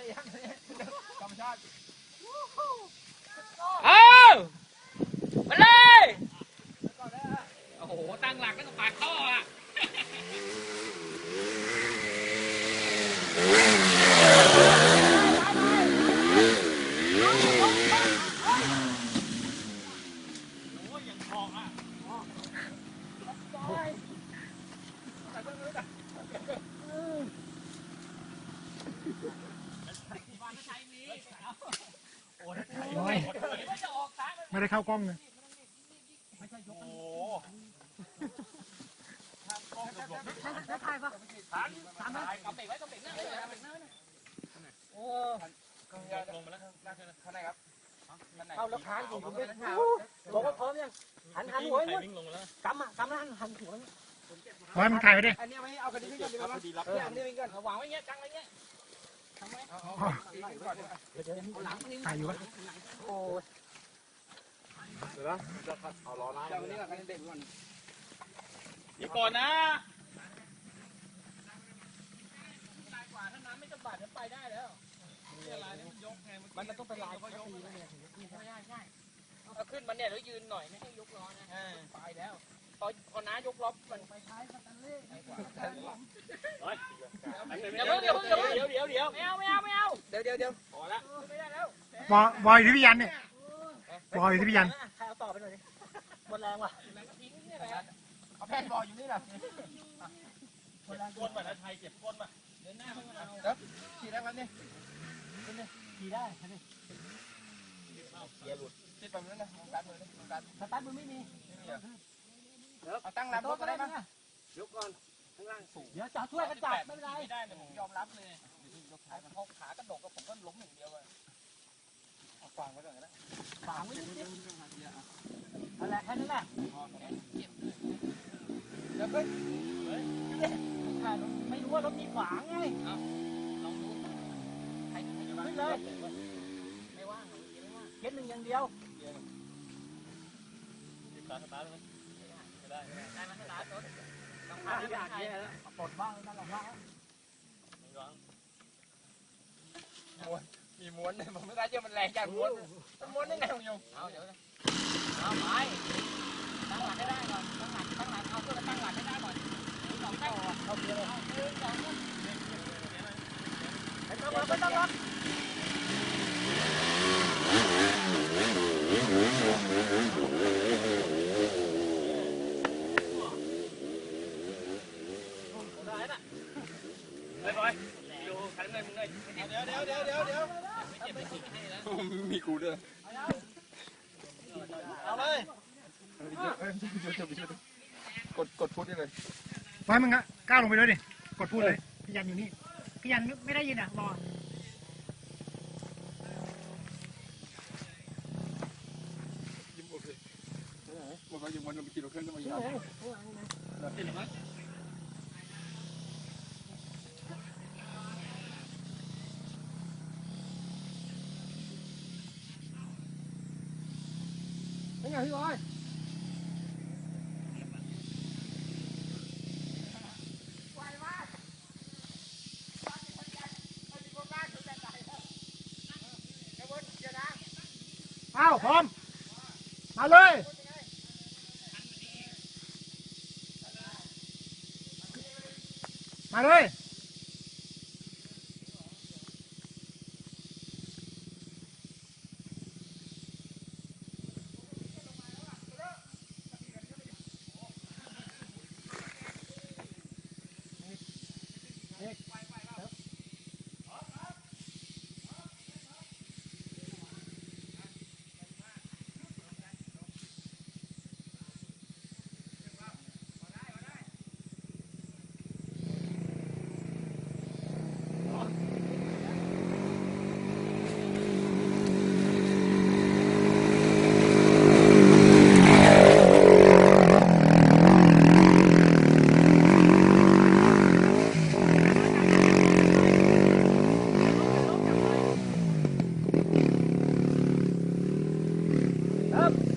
ตุการณ์ปกติครับธรรมชาติเอามาเลย โอ้โห ตั้งหลักก็ต้องปาดท่ออะ ไม่ได้เข้ากล้องไงโอ้โหใช้ทายปะถ่นทันไหมกำเบกไว้กำบกเลยกเหน้าเลยโอ้ลงมาแล้วข้างในครับเข้าแล้วค้างอยู่ผมไม่บอกว่าพร้อมยังหันหันหัวเนี่ยกำม่ะกำแล้งหันหัวเนี่ยไว้มันถ่ายไปดิอันนี้ไม่เอากระดิ่งกันดีกว่าเอออันนี้กันวางไว้เงี้ยจังไว้เงี้ยทำไมถ่ายอยู่ปะโอ้ นะจะเอาล้อล่างเอาอันนี้ก่อนเด็กก่อนเดี๋ยวก่อนนะกว่าถ้าน้ำไม่จะบาดจะไปได้แล้วมันต้องเป็นลายก็ก็ยกตีไม่แล้วเนี่ยได้ใช่เอาขึ้นมาเนี่ยแล้วยืนหน่อยไม่ให้ยกล้อนะไปแล้วพอพอน้ายกล้อมันไปท้ายสแตนเล่เดี๋ยวเดี๋ยวเดี๋ยวเดี๋ยวเดี๋ยวเดี๋ยวไม่เอาไม่เอาไม่เอาเดี๋ยวเดี๋ยวเดี๋ยวพอละไม่ได้แล้ววอวอยที่พี่ยันเนี่ยวอยที่พี่ยัน หมดแรงว่ะแล้วก็ทิ้งเนี่ยแหละเอาแผ่นบอลอยู่นี่แหละก้นแบบไทยเจ็บก้นแบบเดินหน้าไม่เอาขี่ได้ไหมนี่ขี่ได้ใช่ไหมเกียร์หลุดติดแบบนั้นนะการมือนะการสตาร์ทมือไม่มีเอาตั้งรับรถก็ได้ไหมยกก่อนข้างล่างสูงเดี๋ยวจะช่วยกันจับไม่เป็นไรไม่ได้เลยผมยอมรับเลยยกขามันพกขากระดกกับผมก็ล้มอย่างเดียวเลย เอาฟังไว้ก่อนนะฝางไว้นิดนิดนั่นแหละแค่นั้นแหละเดี๋ยวเฮ้ยไม่รู้ว่ารถมีขวางไงลองดูใครใครขึ้นเลยไม่ว่างไม่ว่างเก็ตหนึ่งอย่างเดียวสตาร์ทสตาร์ทเลยไม่ได้ไม่ได้ ได้ไหมสตาร์ทรถต้องพาที่ไทยปลดบ้างนั่นแหละว่าไม่ว่างมีม้วนผมไม่ได้เจอมันแรงจังม้วนมันม้วนได้ไงคุณยงเอาเดี๋ยวเอาไปตั้ง หลักให้ได้ก่อนตั้งหลักตั้งหลักเอาเพื่อตั้งหลักให้ได้ก่อนสองแท่งเอาเพื่อเอาเพื่อสองไม่ต้องรับไม่ต้องรับ ได้น่ะเฮ้ยบอยดูขันเลยมึงเลย เดี๋ยวเดี๋ยวเดี๋ยวเดี๋ยวเดี๋ยว ไม่เจ็บไม่ติดให้แล้ว มีกูด้วย เอาเลยกดกดพุทได้เลยไว้มึงอะก้าวลงไปเลยดิ กดพูดเลย พี่ยันอยู่นี่ พี่ยันไม่ได้ยินอะรอยิ้มโอเคบอกว่ายังวันเราไปกินเราเครื่องจะมาย่าง นี่ไงพี่บอยอ้าวพร้อม มาเลย มาเลย up.